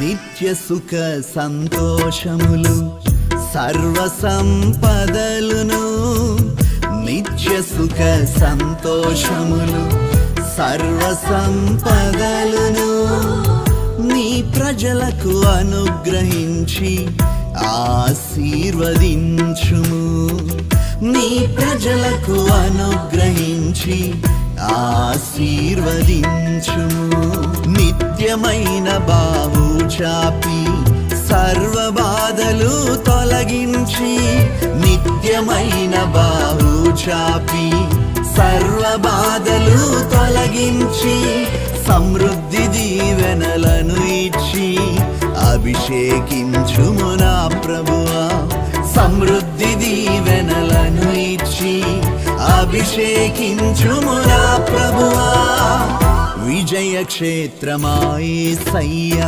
నిత్య సుఖ సంతోషములు సర్వ సంపదలును నిత్య సుఖ సంతోషములు సర్వ సంపదలును నీ ప్రజలకు అనుగ్రహించి ఆశీర్వదించుము. నీ ప్రజలకు అనుగ్రహించి ఆశీర్వదించుము. నిత్యమైన బావు చాపి సర్వబాధలు తొలగించి నిత్యమైన బావు చాపి సర్వబాధలు తొలగించి సమృద్ధి దీవెనలను ఇచ్చి అభిషేకించుము నా ప్రభువా. సమృద్ధి దీవెనలను ఇచ్చి అభిషేకించుము నా ప్రభువా. విజయ క్షేత్రమాయే సయ్య